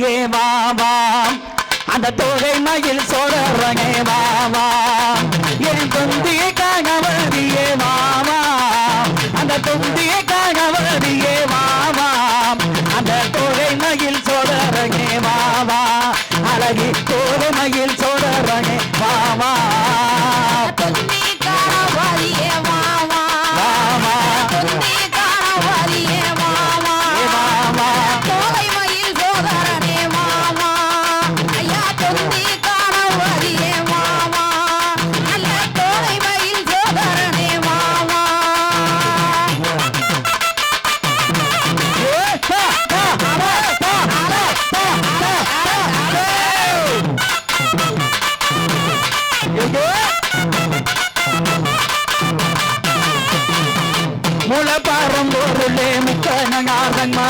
கணபதியே வாவா அந்த தோகை மயில் சோழரனே வாவா என் தொந்திய கணபதியே வாவா அந்த தொந்திய கணபதியே வாவா அந்த தோகை மயில் சோழரனே வாவா அழகி தோகை மயில் சோழரனே வாவா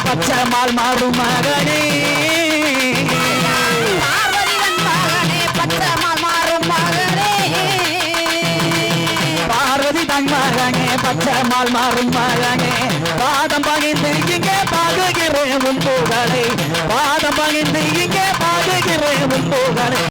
பச்சமால் மாறும் மகனே. பச்சமால் மாறும் மகனே. பாதம் பகிர்ந்து இங்கே பாடுகிறேன் உன் புகழே பாதம் பகிர்ந்து இங்கே பாடுகிறேன் உன் புகழே